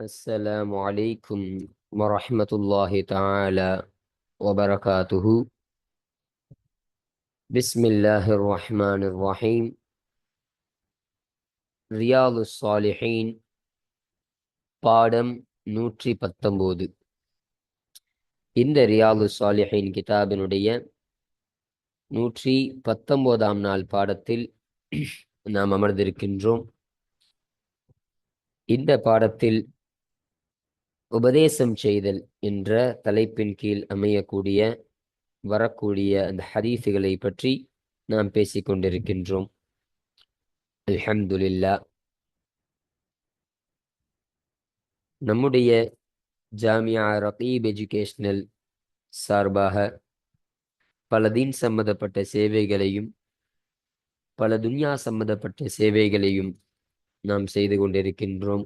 السلام عليكم ورحمة الله تعالى وبركاته بسم الله الرحمن الرحيم رياض الصالحين பாடம் நூற்றி பத்தொன்பது இந்த ரியாலு சாலிஹின் கிதாபினுடைய நூற்றி பத்தொன்பதாம் நாள் பாடத்தில் நாம் அமர்ந்திருக்கின்றோம் இந்த பாடத்தில் உபதேசம் செய்தல் என்ற தலைப்பின் கீழ் அமையக்கூடிய வரக்கூடிய அந்த ஹரீஃபுகளை பற்றி நாம் பேசிக் கொண்டிருக்கின்றோம். அல்ஹம்துலில்லா. நம்முடைய ஜாமியா ரகீப் எஜுகேஷ்னல் சார்பாக பல தீன் சம்பந்தப்பட்ட சேவைகளையும் பல துன்யா சம்பந்தப்பட்ட சேவைகளையும் நாம் செய்து கொண்டிருக்கின்றோம்.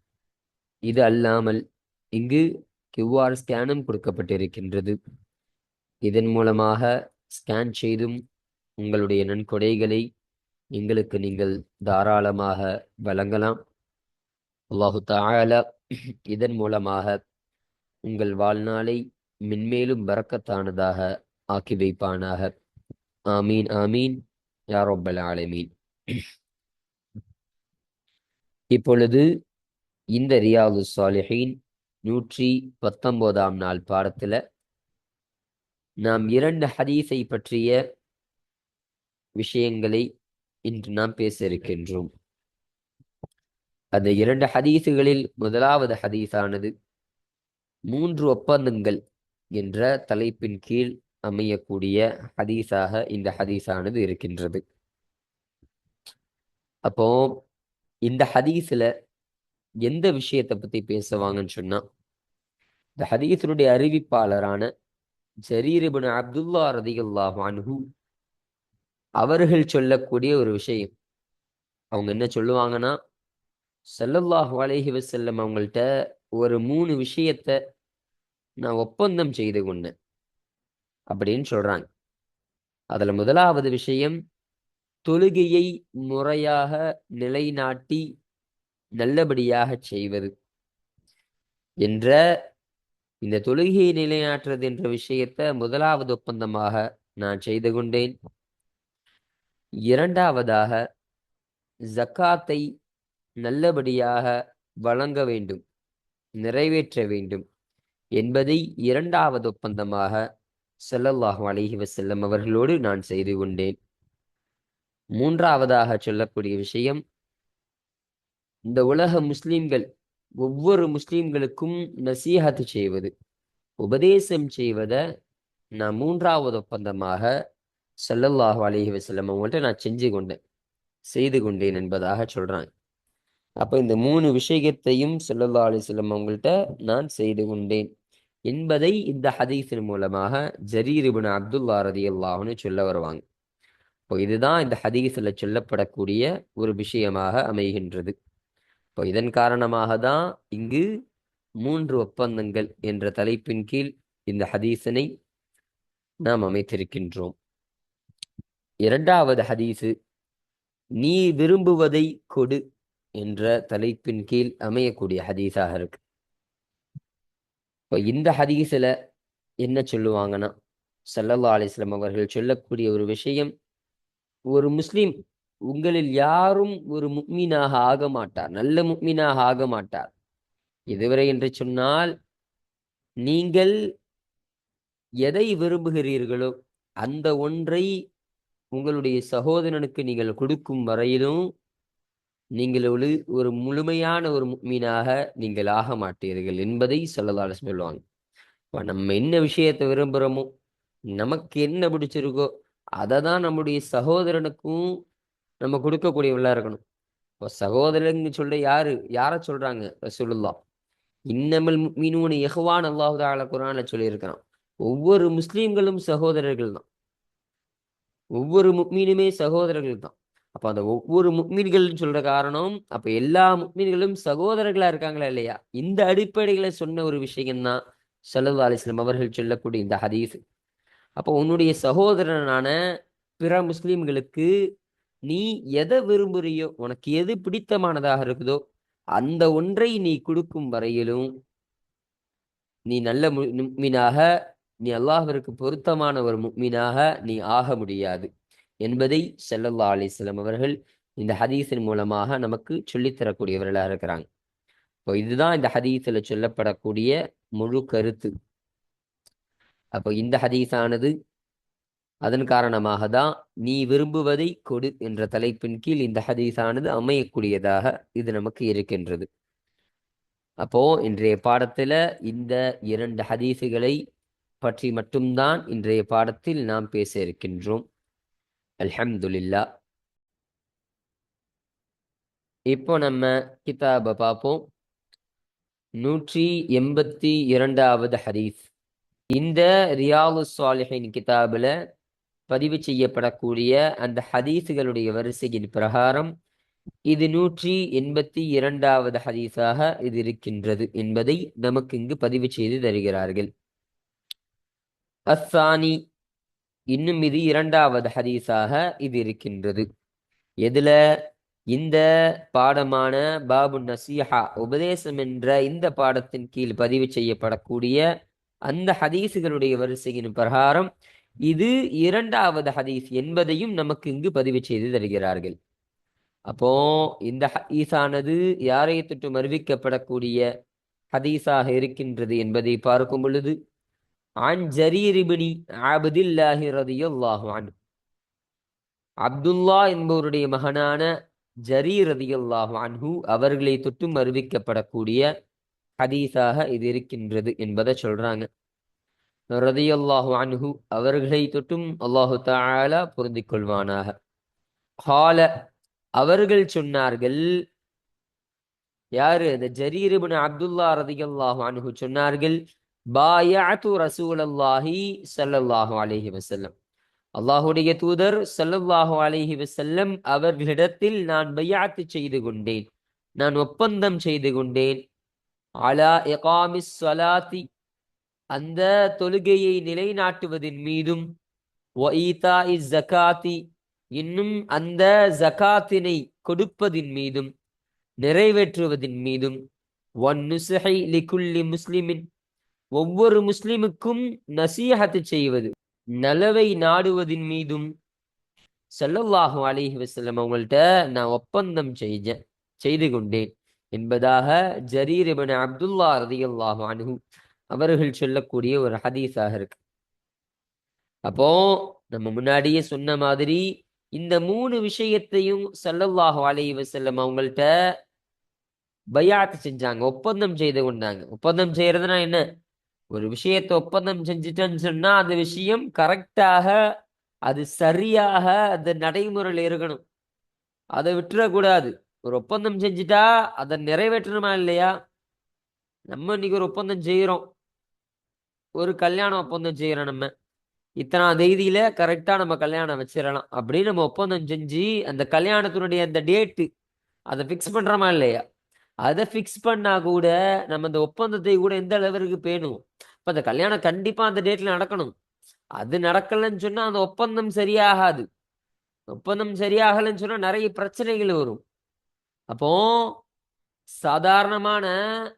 இது அல்லாமல் இங்கு கியூஆர் ஸ்கேனும் கொடுக்கப்பட்டிருக்கின்றது. இதன் மூலமாக ஸ்கேன் செய்தும் உங்களுடைய நன்கொடைகளை எங்களுக்கு நீங்கள் தாராளமாக வழங்கலாம். அல்லாஹு தாயால இதன் மூலமாக உங்கள் வாழ்நாளை மென்மேலும் பறக்கத்தானதாக ஆக்கி வைப்பானாக. ஆமீன் ஆமீன். யாரோப்பல் ஆலமீன். இப்பொழுது இந்த ரியாது சாலிஹீன் நூற்றி பத்தொன்பதாம் நாள் பாடத்துல நாம் இரண்டு ஹதீஸை பற்றிய விஷயங்களை இன்று நாம் பேச இருக்கின்றோம். அந்த இரண்டு ஹதீஸுகளில் முதலாவது ஹதீஸானது மூன்று ஒப்பந்தங்கள் என்ற தலைப்பின் கீழ் அமையக்கூடிய ஹதீஸாக இந்த ஹதீஸானது இருக்கின்றது. அப்போ இந்த ஹதீஸில் எந்த விஷயத்தை பத்தி பேசுவாங்கன்னு சொன்னா இந்த ஹதீஸனுடைய அறிவிப்பாளரான ஜரீரிபின் அப்துல்லா ரதியுல்லாஹ் அன்ஹு அவர்கள் சொல்லக்கூடிய ஒரு விஷயம். அவங்க என்ன சொல்லுவாங்கன்னா செல்லல்லாஹ் அலைஹி வசல்லம் அவங்கள்ட்ட ஒரு மூணு விஷயத்த நான் ஒப்பந்தம் செய்து கொண்டேன் அப்படின்னு சொல்றாங்க. அதுல முதலாவது விஷயம் தொழுகையை முறையாக நிலைநாட்டி நல்லபடியாக செய்வது என்ற இந்த தொழுகையை நிலைநாட்டுறது என்ற விஷயத்தை முதலாவது ஒப்பந்தமாக நான் செய்து கொண்டேன். இரண்டாவதாக ஜக்காத்தை நல்லபடியாக வழங்க வேண்டும் நிறைவேற்ற வேண்டும் என்பதை இரண்டாவது ஒப்பந்தமாக செல்லல்லாஹு அலிஹி வசல்லம் அவர்களோடு நான் செய்து கொண்டேன். மூன்றாவதாக சொல்லக்கூடிய விஷயம் இந்த உலக முஸ்லீம்கள் ஒவ்வொரு முஸ்லீம்களுக்கும் நசீஹத்து செய்வது உபதேசம் செய்வத நான் மூன்றாவது ஒப்பந்தமாக செல்லல்லாஹு அலிஹி வசல்லம் அவங்கள்ட்ட நான் செஞ்சு கொண்டேன் செய்து கொண்டேன் என்பதாக சொல்றாங்க. அப்போ இந்த மூணு விஷயத்தையும் செல்லல்லா அலிஸ்லம் அவங்கள்ட்ட நான் செய்து கொண்டேன் என்பதை இந்த ஹதீஸின் மூலமாக ஜரீரிபின் அப்துல்லா ரதி அல்லாஹ்னு சொல்ல வருவாங்க. இப்போ இதுதான் இந்த ஹதீஸில் சொல்லப்படக்கூடிய ஒரு விஷயமாக அமைகின்றது. இப்போ இதன் காரணமாக தான் இங்கு மூன்று ஒப்பந்தங்கள் என்ற தலைப்பின் கீழ் இந்த ஹதீஸனை நாம் அமைத்திருக்கின்றோம். இரண்டாவது ஹதீஸு நீ விரும்புவதை கொடு என்ற தலைப்பின் கீழ் அமையக்கூடிய ஹதீஸாக இருக்கு. இப்போ இந்த ஹதீஸில் என்ன சொல்லுவாங்கன்னா சல்லல்லா அலிஸ்லாம் அவர்கள் சொல்லக்கூடிய ஒரு விஷயம் ஒரு முஸ்லீம் உங்களில் யாரும் ஒரு முக்மீனாக ஆக மாட்டார். நல்ல முக்மீனாக ஆக மாட்டார். இதுவரை என்று சொன்னால் நீங்கள் எதை விரும்புகிறீர்களோ அந்த ஒன்றை உங்களுடைய சகோதரனுக்கு நீங்கள் கொடுக்கும் வரையிலும் நீங்கள் ஒரு ஒரு முழுமையான ஒரு மீனாக நீங்கள் ஆக மாட்டீர்கள் என்பதை சொல்லலால சொல்லுவாங்க. இப்போ நம்ம என்ன விஷயத்தை விரும்புகிறோமோ நமக்கு என்ன பிடிச்சிருக்கோ அதை தான் நம்முடைய சகோதரனுக்கும் நம்ம கொடுக்கக்கூடியவர்களா இருக்கணும். இப்போ சகோதரன்னு சொல்ல யாரு? யார சொல்றாங்க? ரசூலுல்லா இன்னமல் மீனூன் எஹ்வான் அல்லாஹு தாலா குரான்ல சொல்லியிருக்கிறான். ஒவ்வொரு முஸ்லீம்களும் சகோதரர்கள் தான். ஒவ்வொரு முக்மீனுமே சகோதரர்கள் தான். அப்போ அந்த ஒவ்வொரு முக்மீன்கள்னு சொல்ற காரணம் அப்போ எல்லா முக்மீன்களும் சகோதரர்களா இருக்காங்களா இல்லையா? இந்த அடிப்படைகளை சொன்ன ஒரு விஷயம்தான் சல்லா அலிஸ்லாம் அவர்கள் சொல்லக்கூடிய இந்த ஹதீஸ். அப்போ உன்னுடைய சகோதரனான பிற முஸ்லீம்களுக்கு நீ எதை விரும்புறியோ உனக்கு எது பிடித்தமானதாக இருக்குதோ அந்த ஒன்றை நீ கொடுக்கும் வரையிலும் நீ நல்ல முக்மீனாக நீ அல்லாஹிற்கு பொருத்தமான ஒரு முக்மீனாக நீ ஆக முடியாது என்பதை செல்லல்லா அலிஸ்லாம் அவர்கள் இந்த ஹதீஸின் மூலமாக நமக்கு சொல்லித்தரக்கூடியவர்களாக இருக்கிறாங்க. இப்போ இதுதான் இந்த ஹதீஸில் சொல்லப்படக்கூடிய முழு கருத்து. அப்போ இந்த ஹதீஸானது அதன் காரணமாக தான் நீ விரும்புவதை கொடு என்ற தலைப்பின் கீழ் இந்த ஹதீஸானது அமையக்கூடியதாக இது நமக்கு இருக்கின்றது. அப்போ இன்றைய பாடத்துல இந்த இரண்டு ஹதீஸுகளை பற்றி மட்டும்தான் இன்றைய பாடத்தில் நாம் பேச இருக்கின்றோம். அல்ஹம்துலில்லா. இப்போ நம்ம கிதாபை பார்ப்போம். நூற்றி எண்பத்தி இரண்டாவது ஹரீஸ் இந்த ரியாலு சாலிஹின் கிதாபில் பதிவு செய்யப்படக்கூடிய அந்த ஹதீஸுகளுடைய வரிசையின் பிரகாரம் இது நூற்றி எண்பத்தி இரண்டாவது ஹதீஸாக இது இருக்கின்றது என்பதை நமக்கு இங்கு பதிவு செய்து தருகிறார்கள். அஸ்ஸானி இன்னும் இது இரண்டாவது ஹதீஸாக இது இருக்கின்றது. எதுல? இந்த பாடமான பாபு நசீஹா உபதேசம் என்ற இந்த பாடத்தின் கீழ் பதிவு செய்யப்படக்கூடிய அந்த ஹதீஸுகளுடைய வரிசையின் பிரகாரம் இது இரண்டாவது ஹதீஸ் என்பதையும் நமக்கு இங்கு பதிவு செய்து தருகிறார்கள். அப்போ இந்த ஹதீஸானது யாரை தொட்டும் அறிவிக்கப்படக்கூடிய ஹதீஸாக இருக்கின்றது என்பதை பார்க்கும் பொழுது ஆன் ஜரீரிபினி ஆபதில்லாஹி ரதியுல்லாஹு அன்ஹு. அப்துல்லா என்பவருடைய மகனான ஜரீர் ரதியுல்லாஹு அன்ஹு அவர்களை தொட்டும் அறிவிக்கப்படக்கூடிய ஹதீஸாக இது இருக்கின்றது என்பதை சொல்றாங்க. ரதியல்லாஹு அன்ஹு அவர்களை தொட்டும் அல்லாஹு தாலா பொருந்திக் கொள்வானாக ஹால அவர்கள் சொன்னார்கள் யாரு? இந்த ஜரீரிபின் அப்துல்லா ரதியல்லாஹு அன்ஹு சொன்னார்கள் பாயாத்து ரசூலல்லாஹி சல்லல்லாஹு அலைஹி வசல்லம் அல்லாஹுடைய தூதர் சல்லல்லாஹு அலைஹி வசல்லம் அவர்களிடத்தில் நான் பையாத்து செய்து கொண்டேன். நான் ஒப்பந்தம் செய்து கொண்டேன். அலா எகாமி சலாத்தி அந்த தொழுகையை நிலைநாட்டுவதின் மீதும் ஜக்காத்தி இன்னும் அந்த ஜகாத்தினை கொடுப்பதின் மீதும் நிறைவேற்றுவதின் மீதும் ஒன் நுசஹை லிகுல்லி முஸ்லிமின் ஒவ்வொரு முஸ்லிமுக்கும் நசீஹத்து செய்வது நலவை நாடுவதின் மீதும். சல்லல்லாஹு அலிஹி வசல்லம் அவங்கள்ட்ட நான் ஒப்பந்தம் செஞ்சேன் செய்து கொண்டேன். என்பதாக ஜரீர் இபன் அப்துல்லா ரதியல்லாஹு அனுகு அவர்கள் சொல்லக்கூடிய ஒரு ஹதீஸாக இருக்கு. அப்போ நம்ம முன்னாடியே சொன்ன மாதிரி இந்த மூணு விஷயத்தையும் சல்லல்லாஹு அலைஹி வசல்லம் அவங்கள்ட்ட பயாத்து செஞ்சாங்க ஒப்பந்தம் செய்து கொண்டாங்க. ஒப்பந்தம் செய்யறதுனா என்ன? ஒரு விஷயத்தை ஒப்பந்தம் செஞ்சுட்டேன்னு சொன்னா அந்த விஷயம் கரெக்டாக அது சரியாக அந்த நடைமுறையில் இருக்கணும். அதை விட்டுறக்கூடாது ஒரு ஒப்பந்தம் செஞ்சுட்டா அதை நிறைவேற்றணுமா இல்லையா? நம்ம இன்னைக்கு ஒரு ஒப்பந்தம் செய்கிறோம் ஒரு கல்யாண ஒப்பந்தம் செய்கிறோம் நம்ம. இத்தனை தேதியில கரெக்டாக நம்ம கல்யாணம் வச்சிடலாம். அப்படின்னு நம்ம ஒப்பந்தம் செஞ்சு அந்த கல்யாணத்தினுடைய அந்த டேட்டு அதை ஃபிக்ஸ் பண்ணுறோமா இல்லையா? அதை ஃபிக்ஸ் பண்ணா கூட நம்ம அந்த ஒப்பந்தத்தை கூட எந்த அளவிற்கு பேணும்? இப்போ அந்த கல்யாணம் கண்டிப்பாக அந்த டேட்டில் நடக்கணும். அது நடக்கலைன்னு சொன்னால் அந்த ஒப்பந்தம் சரியாகாது. ஒப்பந்தம் சரியாகலைன்னு சொன்னால் நிறைய பிரச்சனைகள் வரும். அப்போ சாதாரணமான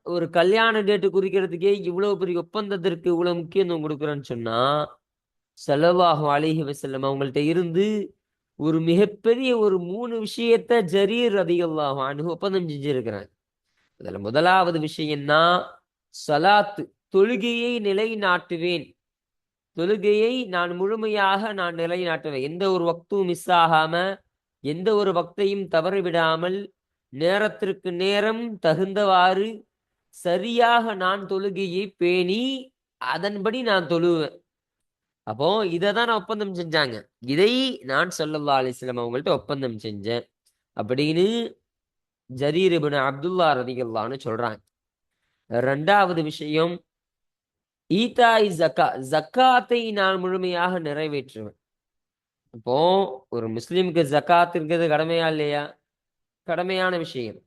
ஒரு கல்யாண டேட்டு குறிக்கிறதுக்கே இவ்வளவு பெரிய ஒப்பந்தத்திற்கு இவ்வளவு முக்கியத்துவம் கொடுக்குறேன்னு சொன்னா செலவாகும் அழகி வசல்லம் அவங்கள்ட்ட இருந்து ஒரு மிகப்பெரிய ஒரு மூணு விஷயத்த ஜரீர் அதிகல்லாகும் அனு ஒப்பந்தம் செஞ்சிருக்கிறாங்க. அதுல முதலாவது விஷயம்னா சலாத்து தொழுகையை நிலைநாட்டுவேன். தொழுகையை நான் முழுமையாக நான் நிலைநாட்டுவேன். எந்த ஒரு வக்தும் மிஸ் ஆகாம எந்த ஒரு பக்தையும் தவறு விடாமல் நேரத்திற்கு நேரம் தகுந்தவாறு சரியாக நான் தொழுகையை பேணி அதன்படி நான் தொழுவேன். அப்போ இதை தான் நான் ஒப்பந்தம் செஞ்சாங்க. இதை நான் சொல்லல்லா அலிஸ்லாம் அவங்கள்ட்ட ஒப்பந்தம் செஞ்சேன். அப்படின்னு ஜரீர் அப்துல்லா ரதிகல்லான்னு சொல்றாங்க. ரெண்டாவது விஷயம் ஈதாய் ஜக்கா ஜக்காத்தை நான் முழுமையாக நிறைவேற்றுவேன். இப்போ ஒரு முஸ்லீமுக்கு ஜக்காத் இருக்கிறது கடமையா இல்லையா? கடமையான விஷயம்.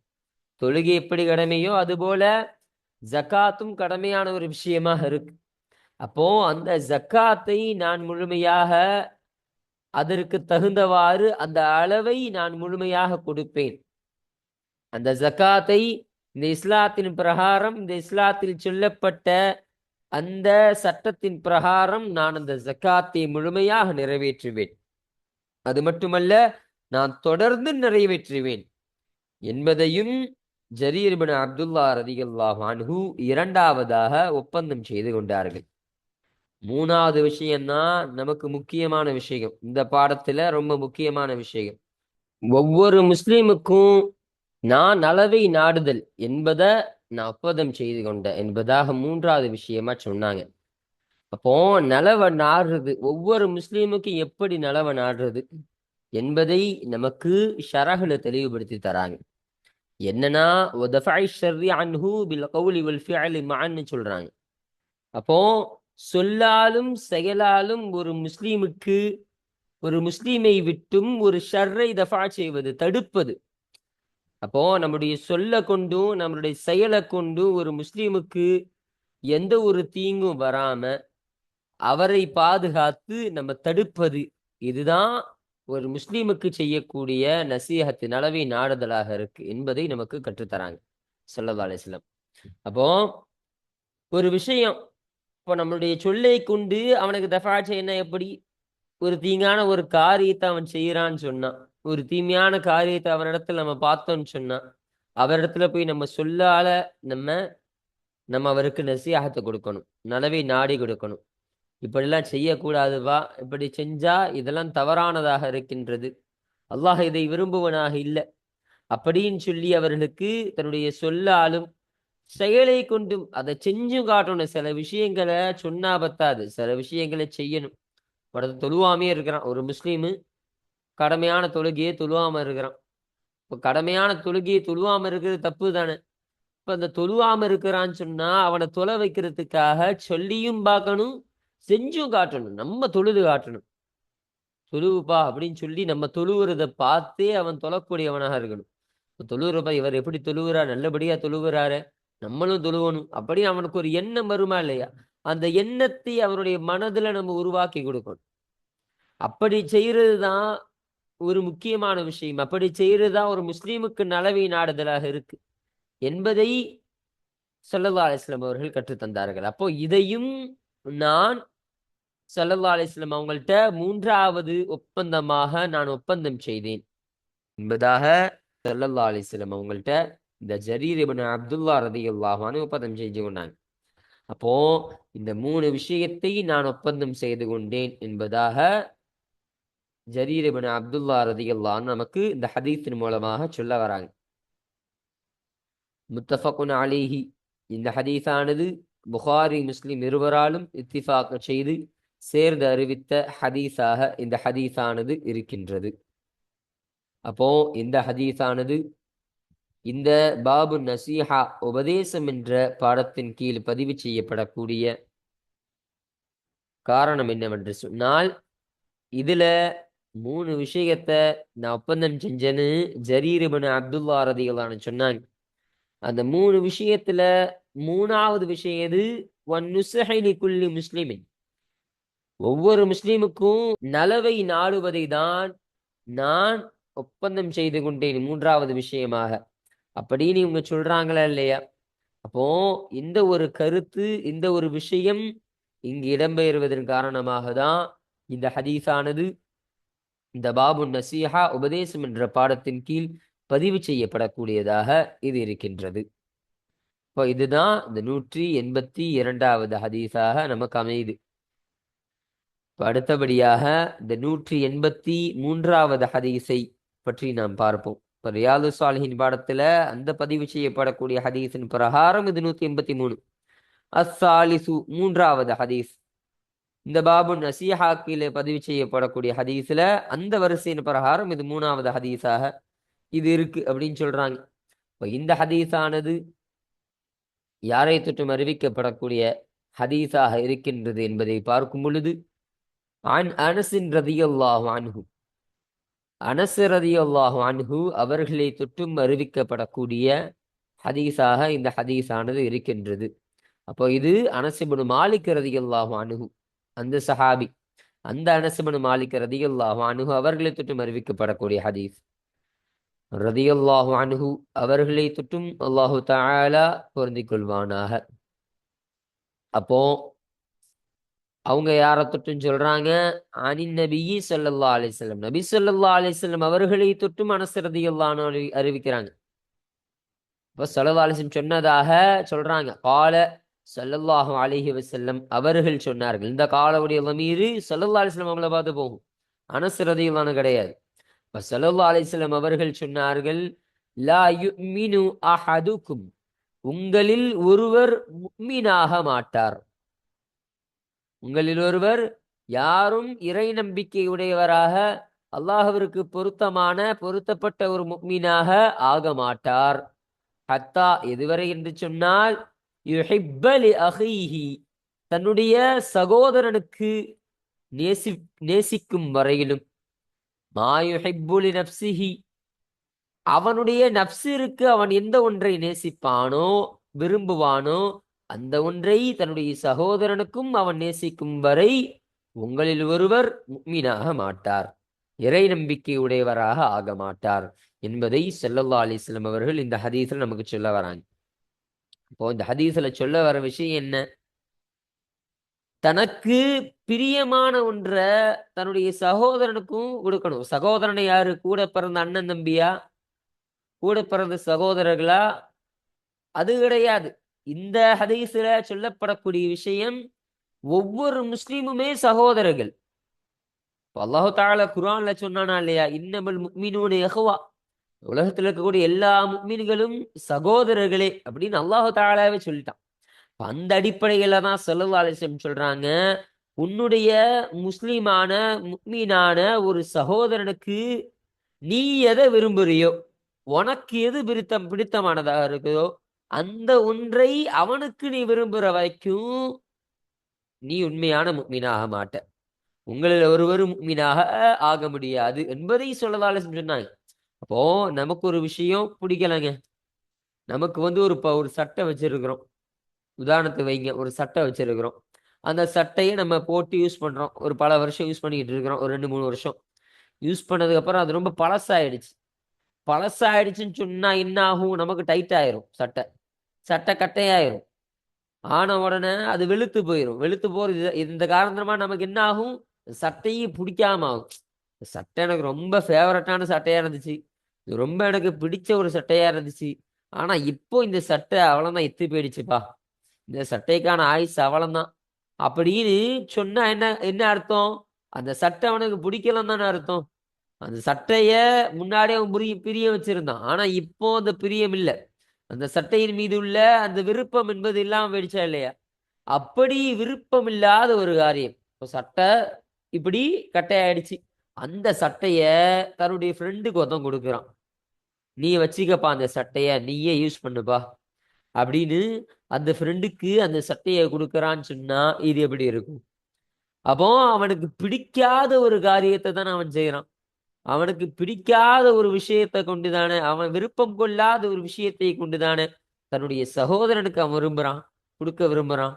தொழுகை எப்படி கடமையோ அதுபோல ஜக்காத்தும் கடமையான ஒரு விஷயமாக இருக்கு. அப்போ அந்த ஜக்காத்தை நான் முழுமையாக அதற்கு தகுந்தவாறு அந்த அளவை நான் முழுமையாக கொடுப்பேன். அந்த ஜக்காத்தை இந்த இஸ்லாத்தின் பிரகாரம் இந்த இஸ்லாத்தில் சொல்லப்பட்ட அந்த சட்டத்தின் பிரகாரம் நான் அந்த ஜக்காத்தை முழுமையாக நிறைவேற்றுவேன். அது மட்டுமல்ல நான் தொடர்ந்து நிறைவேற்றுவேன். என்பதையும் ஜரீர் பின் அப்துல்லா ரதிகல்லாஹ் அன்ஹு இரண்டாவதாக ஒப்பந்தம் செய்து கொண்டார்கள். மூணாவது விஷயம்தான் நமக்கு முக்கியமான விஷயம். இந்த பாடத்துல ரொம்ப முக்கியமான விஷயம். ஒவ்வொரு முஸ்லிமுக்கும் நான் நலவை நாடுதல் என்பதை நான் ஒப்பந்தம் செய்து கொண்டேன் என்பதாக மூன்றாவது விஷயமா சொன்னாங்க. அப்போ நலவை நாடுறது ஒவ்வொரு முஸ்லீமுக்கும் எப்படி நலவை நாடுறது? என்பதை நமக்கு ஷரகுல தெளிவுபடுத்தி தராங்க. என்னன்னா வல் சொல்றாங்க. அப்போ சொல்லாலும் செயலாலும் ஒரு முஸ்லீமுக்கு ஒரு முஸ்லீமை விட்டும் ஒரு ஷர்ரை தஃபா செய்வது தடுப்பது. அப்போ நம்முடைய சொல்ல கொண்டும் நம்மளுடைய செயலை கொண்டும் ஒரு முஸ்லீமுக்கு எந்த ஒரு தீங்கும் வராம அவரை பாதுகாத்து நம்ம தடுப்பது. இதுதான் ஒரு முஸ்லீமுக்கு செய்யக்கூடிய நசீகத்தின் அளவை நாடுதலாக இருக்கு என்பதை நமக்கு கற்றுத்தராங்க. சொல்லதா அலிஸ்லாம் அப்போ ஒரு விஷயம் இப்போ நம்மளுடைய சொல்லை கொண்டு அவனுக்கு தஃபா என்ன எப்படி? ஒரு தீங்கான ஒரு காரியத்தை அவன் செய்யறான்னு சொன்னான் ஒரு தீமையான காரியத்தை அவனிடத்துல நம்ம பார்த்தோம்னு சொன்னா அவரிடத்துல போய் நம்ம சொல்லால நம்ம நம்ம அவருக்கு நசியாகத்தை கொடுக்கணும். நலவை நாடி கொடுக்கணும். இப்படிலாம் செய்யக்கூடாதுவா இப்படி செஞ்சா இதெல்லாம் தவறானதாக இருக்கின்றது. அல்லாஹ் இதை விரும்புவனாக இல்லை. அப்படின்னு சொல்லி அவர்களுக்கு தன்னுடைய சொல்லாலும் செயலை கொண்டும் அதை செஞ்சும் காட்டணும். சில விஷயங்களை சொன்னா பத்தாது. சில விஷயங்களை செய்யணும். ஒருத்தர் தொழுவாமே இருக்கிறான். ஒரு முஸ்லீமு கடமையான தொழுகையை தொழுவாம இருக்கிறான். இப்போ கடமையான தொழுகையை தொழுவாம இருக்கிறது தப்பு தானே. இப்போ அந்த தொழுவாம இருக்கிறான்னு சொன்னா அவனை தொலை வைக்கிறதுக்காக சொல்லியும் பார்க்கணும் செஞ்சும் காட்டணும் நம்ம தொழுது காட்டணும். தொழுவுப்பா அப்படின்னு சொல்லி நம்ம தொழுவுறத பார்த்தே அவன் தொழக்கூடியவனாக இருக்கணும். இப்போ தொழுவுறப்பா இவர் எப்படி தொழுவுறா? நல்லபடியா தொழுவுறாரு. நம்மளும் தொழுவணும். அப்படின்னு அவனுக்கு ஒரு எண்ணம் வருமா இல்லையா? அந்த எண்ணத்தை அவனுடைய மனதுல நம்ம உருவாக்கி கொடுக்கணும். அப்படி செய்யறது தான் ஒரு முக்கியமான விஷயம். அப்படி செய்யறது தான் ஒரு முஸ்லீமுக்கு நலவை நாடுதலாக இருக்கு. என்பதை சல்லல்லா அலிஸ்லாம் அவர்கள் கற்றுத்தந்தார்கள். அப்போ இதையும் நான் சல்லல்லா அலிஸ்லம் அவங்கள்ட்ட மூன்றாவது ஒப்பந்தமாக நான் ஒப்பந்தம் செய்தேன். என்பதாக சல்லல்லா அலிஸ்லம் அவங்கள்ட்ட இந்த ஜரீர் இபன் அப்துல்லா ரதி அல்லாஹான்னு ஒப்பந்தம் செஞ்சு கொண்டாங்க. அப்போ இந்த மூணு விஷயத்தை நான் ஒப்பந்தம் செய்து கொண்டேன் என்பதாக ஜரீர் இபன் அப்துல்லா ரதி அல்லான்னு நமக்கு இந்த ஹதீஸின் மூலமாக சொல்ல வராங்க. முத்தஃபகுன் அலிஹி. இந்த ஹதீஸானது புகாரி முஸ்லிம் இருவராலும் இத்திஃபாக்க செய்து சேர்ந்து அறிவித்த ஹதீஸாக இந்த ஹதீஸானது இருக்கின்றது. அப்போ இந்த ஹதீஸானது இந்த பாபு நசீஹா உபதேசம் என்ற பாடத்தின் கீழ் பதிவு செய்யப்படக்கூடிய காரணம் என்னவென்று சொன்னால் இதுல மூணு விஷயத்த நான் ஒப்பந்தம் செஞ்சேன்னு ஜரீரிபன் அப்துல்லா ரதிகளான சொன்னாங்க. அந்த மூணு விஷயத்துல மூணாவது விஷயம் எது? ஒன் நுசஹைலி குல்லி முஸ்லிமின். ஒவ்வொரு முஸ்லீமுக்கும் நலவை நாடுவதை தான் நான் ஒப்பந்தம் செய்து கொண்டேன் மூன்றாவது விஷயமாக. அப்படின்னு இவங்க சொல்றாங்களா இல்லையா? அப்போ இந்த ஒரு கருத்து இந்த ஒரு விஷயம் இங்கு இடம்பெயர்வதன் காரணமாக தான் இந்த ஹதீஸானது இந்த பாபு நசீஹா உபதேசம் என்ற பாடத்தின் கீழ் பதிவு செய்யப்படக்கூடியதாக இது இருக்கின்றது. இப்போ இதுதான் இந்த நூற்றி எண்பத்தி இரண்டாவது ஹதீஸாக நமக்கு அமையுது. அடுத்தபடியாக இந்த நூற்றி எண்பத்தி மூன்றாவது ஹதீஸை பற்றி நாம் பார்ப்போம். இப்போ ரியாது சாலிஹின் பாடத்துல அந்த பதிவு செய்யப்படக்கூடிய ஹதீஸின் பிரகாரம் இது நூத்தி எண்பத்தி மூணு. அஸ்ஸாலிசு மூன்றாவது ஹதீஸ். இந்த பாபு நசீஹாக்கில பதிவு செய்யப்படக்கூடிய ஹதீஸ்ல அந்த வரிசையின் பிரகாரம் இது மூணாவது ஹதீஸாக இது இருக்கு அப்படின்னு சொல்றாங்க. இப்போ இந்த ஹதீஸானது யாரை தொற்றும் அறிவிக்கப்படக்கூடிய ஹதீஸாக இருக்கின்றது என்பதை பார்க்கும் பொழுது அன் அனசின் ரதியல்லாஹு அன்ஹு அனசு ரதியல்லாஹு அன்ஹு அவர்களை தொட்டும் அறிவிக்கப்படக்கூடிய ஹதீஸாக இந்த ஹதீஸானது இருக்கின்றது. அப்போ இது அனசிபனு மாலிக் ரதியல்லாஹு அணுகு அந்த சஹாபி. அந்த அனசிபனு மாலிக் ரதியல்லாஹு அணுகு அவர்களை தொட்டும் அறிவிக்கப்படக்கூடிய ஹதீஸ். ரதியல்லாஹு அணுகு அவர்களை தொட்டும் அல்லாஹு தாலா பொருந்திக் கொள்வானாக. அப்போ அவங்க யாரை தொட்டும் சொல்றாங்க? அனின் நபி ஸல்லல்லாஹு அலைஹி நபி சொல்லல்லா அலிசல்லம் அவர்களை தொட்டும் மனசிறதியல்லான்னு ரதியல்லாஹு அறிவி- அறிவிக்கிறாங்க. இப்போ சொல்லல்லா அலைஹி சொன்னதாக சொல்றாங்க. கால ஸல்லல்லாஹு அலிஹி வசல்லம் அவர்கள் சொன்னார்கள். இந்த காலவுடைய லமீரு சொல்லல்லா அலைஹி அவங்கள பார்த்து போகும். அனசிறதியல்லான்னு கிடையாது. இப்போ சொல்லல்லா அலைஹி அவர்கள் சொன்னார்கள் லா யுமினு அஹதுக்கும். உங்களில் ஒருவர் மீனாக மாட்டார். உங்களில் ஒருவர் யாரும் இறை நம்பிக்கை உடையவராக பொருத்தமான பொருத்தப்பட்ட ஒரு முக்மீனாக ஆக மாட்டார். ஹத்தா எதுவரை என்று சொன்னால் யுஹிப்பலி அஹீஹி தன்னுடைய சகோதரனுக்கு நேசி நேசிக்கும் வரையிலும். மாயுஹிப்புலி நப்சிஹி அவனுடைய நப்சிற்கு அவன் எந்த ஒன்றை நேசிப்பானோ விரும்புவானோ அந்த ஒன்றை தன்னுடைய சகோதரனுக்கும் அவன் நேசிக்கும் வரை உங்களில் ஒருவர் மீனாக மாட்டார். இறை நம்பிக்கை உடையவராக ஆக மாட்டார் என்பதை செல்லல்லா அலிஸ்லம் அவர்கள் இந்த ஹதீஸில் நமக்கு சொல்ல வராங்க. இப்போ இந்த ஹதீஸ்ல சொல்ல வர விஷயம் என்ன? தனக்கு பிரியமான ஒன்றை தன்னுடைய சகோதரனுக்கும் கொடுக்கணும். சகோதரனை யாரு? கூட பிறந்த அண்ணன் தம்பியா? கூட பிறந்த சகோதரர்களா? அது கிடையாது. இந்த ஹதீஸில் சொல்லப்படக்கூடிய விஷயம் ஒவ்வொரு முஸ்லீமுமே சகோதரர்கள். இப்ப அல்லாஹு தால குரான்ல சொன்னானா இல்லையா? இன்னமல் முக்மீனு யஹ்வா உலகத்துல இருக்கக்கூடிய எல்லா முக்மீன்களும் சகோதரர்களே அப்படின்னு அல்லாஹு தாலாவே சொல்லிட்டான். அந்த அடிப்படையில தான் ஸல்லல்லாஹு அலைஹி சொல்றாங்க உன்னுடைய முஸ்லீமான முக்மீனான ஒரு சகோதரனுக்கு நீ எதை விரும்புறியோ உனக்கு எது பிடித்தம் பிடித்தமானதாக இருக்குதோ அந்த ஒன்றை அவனுக்கு நீ விரும்புற வரைக்கும் நீ உண்மையான முக்மீனாக மாட்ட. உங்களில் ஒருவரும் மீனாக ஆக முடியாது என்பதை சொல்லதால சொன்னாங்க. அப்போ நமக்கு ஒரு விஷயம் பிடிக்கலைங்க. நமக்கு வந்து ஒரு ப- ஒரு சட்டை வச்சிருக்கிறோம். உதாரணத்துக்கு வைங்க ஒரு சட்டை வச்சிருக்கிறோம். அந்த சட்டையை நம்ம போட்டு யூஸ் பண்றோம். ஒரு பல வருஷம் யூஸ் பண்ணிக்கிட்டு இருக்கிறோம். ஒரு ரெண்டு மூணு வருஷம் யூஸ் பண்ணதுக்கப்புறம் அது ரொம்ப பழசாயிடுச்சு. பழசாயிடுச்சுன்னு சொன்னா என்ன ஆகும் நமக்கு டைட் ஆயிரும் சட்டை. சட்டை கட்டையாயிரும். ஆன உடனே அது வெளுத்து போயிடும் வெளுத்து போகிறது இந்த காரணமா நமக்கு என்ன ஆகும்? சட்டையே பிடிக்காம ஆகும். சட்டை எனக்கு ரொம்ப ஃபேவரட்டான சட்டையாக இருந்துச்சு. இது ரொம்ப எனக்கு பிடிச்ச ஒரு சட்டையாக இருந்துச்சு. ஆனால் இப்போ இந்த சட்டை அவ்வளவுதான் எத்து போயிடுச்சுப்பா. இந்த சட்டைக்கான ஆயுஸ் அவ்வளவுதான் அப்படின்னு சொன்னா என்ன என்ன அர்த்தம்? அந்த சட்டை அவனுக்கு பிடிக்கலன்னு தானே அர்த்தம். அந்த சட்டைய முன்னாடியே அவன் பிரிய பிரிய வச்சிருந்தான். ஆனா இப்போ அந்த பிரியம் இல்லை அந்த சட்டையின் மீது உள்ள அந்த விருப்பம் என்பது இல்லாமல் போயிடுச்சா இல்லையா? அப்படி விருப்பம் இல்லாத ஒரு காரியம். இப்போ சட்டை இப்படி கட்டையாயிடுச்சு. அந்த சட்டைய தன்னுடைய ஃப்ரெண்டுக்கு ஒருத்தன் கொடுக்குறான். நீ வச்சுக்கப்பா அந்த சட்டைய நீயே யூஸ் பண்ணுப்பா. அப்படின்னு அந்த ஃப்ரெண்டுக்கு அந்த சட்டையை கொடுக்குறான்னு சொன்னா இது எப்படி இருக்கும்? அப்போ அவனுக்கு பிடிக்காத ஒரு காரியத்தை தான் அவன் செய்யறான். அவனுக்கு பிடிக்காத ஒரு விஷயத்தை கொண்டுதானே அவன் விருப்பம் கொள்ளாத ஒரு விஷயத்தை கொண்டுதானே தன்னுடைய சகோதரனுக்கு அவன் விரும்புறான் கொடுக்க விரும்புறான்.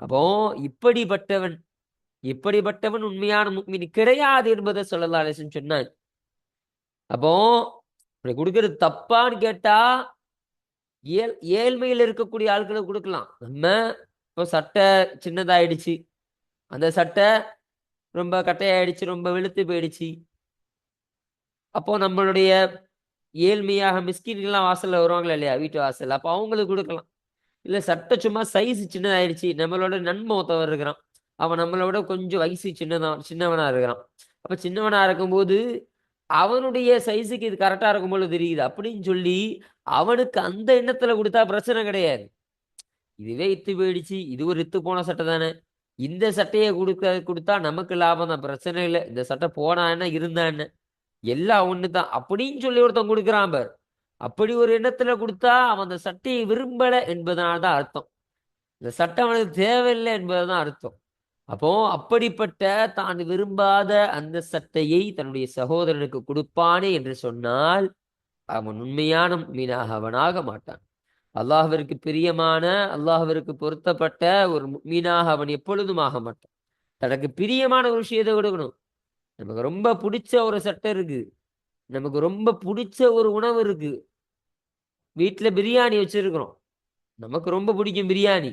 அப்போ இப்படிப்பட்டவன் இப்படிப்பட்டவன் உண்மையான முக்மின் கிடையாது என்பதை சொல்லலாம் சொன்னான். அப்போ இப்படி கொடுக்கறது தப்பான்னு கேட்டா ஏழ் ஏழ்மையில் இருக்கக்கூடிய ஆட்களுக்கு கொடுக்கலாம். நம்ம இப்போ சட்டை சின்னதாயிடுச்சு. அந்த சட்டை ரொம்ப கட்டையாயிடுச்சு ரொம்ப வெளுத்து போயிடுச்சு. அப்போ நம்மளுடைய ஏழ்மையாக மிஸ்கின்கள்லாம் வாசல்ல வருவாங்களா இல்லையா? வீட்டு வாசல் அப்போ அவங்களுக்கு கொடுக்கலாம். இல்லை சட்டை சும்மா சைஸ் சின்னதாயிடுச்சு. நம்மளோட நன்மை ஒருத்தவன் இருக்கிறான். அவன் நம்மளோட கொஞ்சம் வயசு சின்னதான் சின்னவனா இருக்கிறான். அப்ப சின்னவனா இருக்கும்போது அவனுடைய சைஸுக்கு இது கரெக்டா இருக்கும் போல தெரியுது. அப்படின்னு சொல்லி அவனுக்கு அந்த எண்ணத்துல கொடுத்தா பிரச்சனை கிடையாது. இதுவே இத்து போயிடுச்சு. இது ஒரு இத்து போன சட்டை தானே. இந்த சட்டையை கொடுக்க கொடுத்தா நமக்கு லாபம் தான். பிரச்சனை இல்லை. இந்த சட்டை போனா என்ன இருந்தா என்ன? எல்லாம் ஒன்று தான் அப்படின்னு சொல்லி ஒருத்தன் கொடுக்குறான் பார். அப்படி ஒரு எண்ணத்துல கொடுத்தா அவன் அந்த சட்டையை விரும்பல என்பதனால்தான் அர்த்தம். இந்த சட்டை அவனுக்கு தேவையில்லை என்பதுதான் அர்த்தம். அப்போ அப்படிப்பட்ட தான் விரும்பாத அந்த சட்டையை தன்னுடைய சகோதரனுக்கு கொடுப்பானே என்று சொன்னால் அவன் உண்மையான மீனாக அவனாக மாட்டான். அல்லாஹிற்கு பிரியமான அல்லாஹிற்கு பொருத்தப்பட்ட ஒரு மீனாக அவன் எப்பொழுதும் ஆக மாட்டான். தனக்கு பிரியமான ஒரு விஷயத்தை கொடுக்கணும். நமக்கு ரொம்ப பிடிச்ச ஒரு சட்டை இருக்கு. நமக்கு ரொம்ப பிடிச்ச ஒரு உணவு இருக்கு. வீட்டில் பிரியாணி வச்சிருக்கிறோம். நமக்கு ரொம்ப பிடிக்கும் பிரியாணி.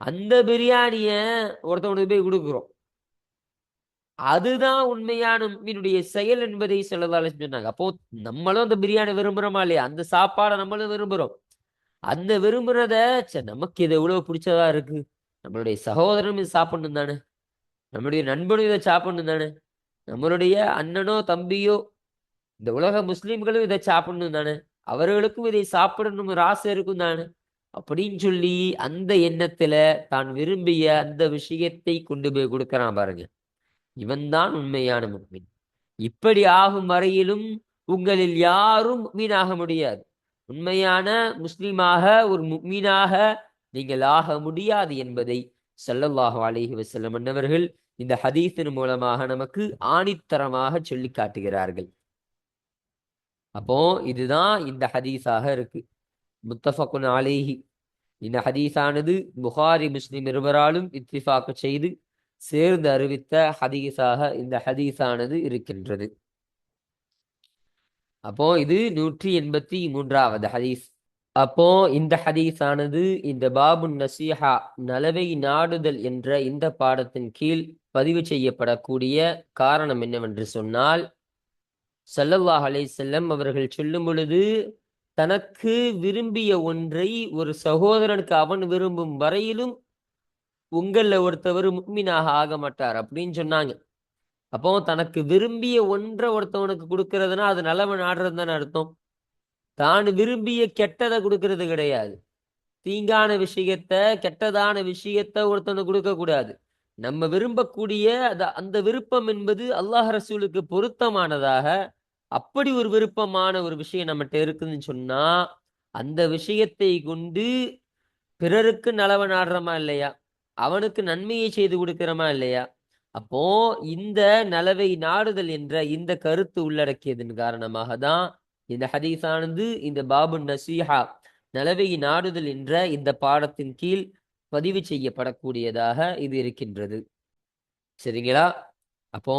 அந்த பிரியாணியை ஒருத்தவனுக்கு போய் கொடுக்குறோம். அதுதான் உண்மையான மீனுடைய செயல் என்பதை சொல்லதால சொன்னாங்க. அப்போ நம்மளும் அந்த பிரியாணி விரும்புறோமா இல்லையா? அந்த சாப்பாடை நம்மளும் விரும்புறோம். அந்த விரும்புறத நமக்கு இது எவ்வளவு பிடிச்சதா இருக்கு? நம்மளுடைய சகோதரனும் இது சாப்பிடணும் தானே. நம்மளுடைய நண்பனும் இதை சாப்பிடணும் தானே. நம்மளுடைய அண்ணனோ தம்பியோ இந்த உலக முஸ்லீம்களும் இதை சாப்பிடணும் தானே? அவர்களுக்கும் இதை சாப்பிடணும் ஒரு ஆசை இருக்கும் தானே? அப்படின்னு சொல்லி அந்த எண்ணத்துல தான் விரும்பிய அந்த விஷயத்தை கொண்டு போய் கொடுக்கறான் பாருங்க. இவன்தான் உண்மையான முக்மின். இப்படி ஆகும் வரையிலும் உங்களில் யாரும் மீனாக முடியாது. உண்மையான முஸ்லீமாக ஒரு முக்மீனாக நீங்கள் ஆக முடியாது என்பதை ஸல்லல்லாஹு அலைஹி வசல்லம் அன்னவர்கள் இந்த ஹதீஸின் மூலமாக நமக்கு ஆணித்தரமாக சொல்லி காட்டுகிறார்கள். அப்போ இதுதான் இந்த ஹதீஸாக இருக்கு. முத்தஃபகுன் அலைஹி. இந்த ஹதீஸானது புகாரி முஸ்லிம் இருவராலும் இத்திஃபாக்கு செய்து சேர்ந்து அறிவித்த ஹதீஸாக இந்த ஹதீஸானது இருக்கின்றது. அப்போ இது நூற்றி எண்பத்தி மூன்றாவது ஹதீஸ். அப்போ இந்த ஹதீஸானது இந்த பாபு நசீஹா நலவை நாடுதல் என்ற இந்த பாடத்தின் கீழ் பதிவு செய்யப்படக்கூடிய காரணம் என்னவென்று சொன்னால் சல்லல்லாஹ் அலை செல்லம் அவர்கள் சொல்லும் பொழுது தனக்கு விரும்பிய ஒன்றை ஒரு சகோதரனுக்கு அவன் விரும்பும் வரையிலும் உங்களில் ஒருத்தவர் முக்மீனாக ஆக மாட்டார் அப்படின்னு சொன்னாங்க. அப்போ தனக்கு விரும்பிய ஒன்றை ஒருத்தவனுக்கு கொடுக்கறதுனா அது நல்லவன் ஆடுறது தானே அர்த்தம். தான் விரும்பிய கெட்டதை கொடுக்கறது கிடையாது. தீங்கான விஷயத்த கெட்டதான விஷயத்த ஒருத்தவனுக்கு கொடுக்கக்கூடாது. நம்ம விரும்பக்கூடிய அந்த அந்த விருப்பம் என்பது அல்லாஹ் ரசூலுக்கு பொருத்தமானதாக அப்படி ஒரு விருப்பமான ஒரு விஷயம் நம்மகிட்ட இருக்குதுன்னு சொன்னா அந்த விஷயத்தை கொண்டு பிறருக்கு நலவன் ஆடுறமா இல்லையா? அவனுக்கு நன்மையை செய்து கொடுக்கிறோமா இல்லையா? அப்போ இந்த நலவை நாடுதல் என்ற இந்த கருத்து உள்ளடக்கியதன் காரணமாக தான் இந்த ஹதீஸானது இந்த பாபு நசீஹா நலவை நாடுதல் என்ற இந்த பாடத்தின் கீழ் பதிவு செய்யப்படக்கூடியதாக இது இருக்கின்றது. சரிங்களா? அப்போ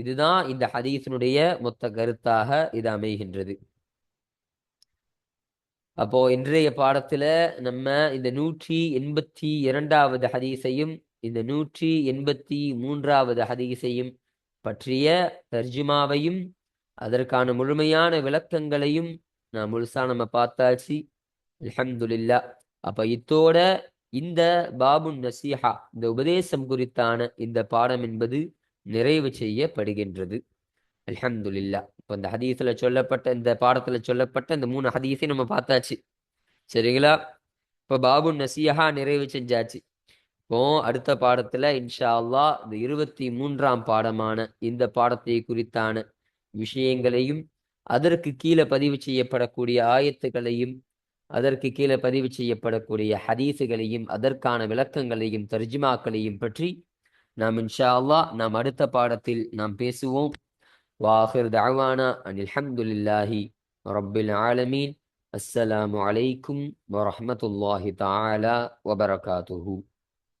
இதுதான் இந்த ஹதீஸினுடைய மொத்த கருத்தாக இது அமைகின்றது. அப்போ இன்றைய பாடத்துல நம்ம இந்த நூற்றி எண்பத்தி இரண்டாவது ஹதீஸையும் இந்த நூற்றி எண்பத்தி மூன்றாவது ஹதீஸையும் பற்றிய தர்ஜுமாவையும் அதற்கான முழுமையான விளக்கங்களையும் நான் முழுசா நம்ம பார்த்தாச்சு. அலமதுல்லா அப்ப இத்தோட இந்த பாபு நசீஹா இந்த உபதேசம் குறித்தான இந்த பாடம் என்பது நிறைவு செய்யப்படுகின்றது. அலமதுல்லா இப்போ இந்த ஹதீஸில் சொல்லப்பட்ட இந்த பாடத்துல சொல்லப்பட்ட இந்த மூணு ஹதீஸையும் நம்ம பார்த்தாச்சு. சரிங்களா? இப்போ பாபு நசீஹா நிறைவு செஞ்சாச்சு. இப்போ அடுத்த பாடத்துல இன்ஷா அல்லா இந்த இருபத்தி மூன்றாம் பாடமான இந்த பாடத்தை குறித்தான விஷயங்களையும் அதற்கு கீழே பதிவு செய்யப்படக்கூடிய ஆயத்துகளையும் அதற்கு கீழே பதிவு செய்யப்படக்கூடிய ஹதீஸுகளையும் அதற்கான விளக்கங்களையும் தர்ஜிமாக்களையும் பற்றி நாம் இன்ஷா அல்லா நாம் அடுத்த பாடத்தில் நாம் பேசுவோம். வாஹிர் தாவானா அனில் ஹம்துலில்லாஹி ரப்பில் ஆலமீன். அஸ்ஸலாமு அலைக்கும் வரஹ்மத்துல்லாஹி தாலா வபரகாத்துஹூ.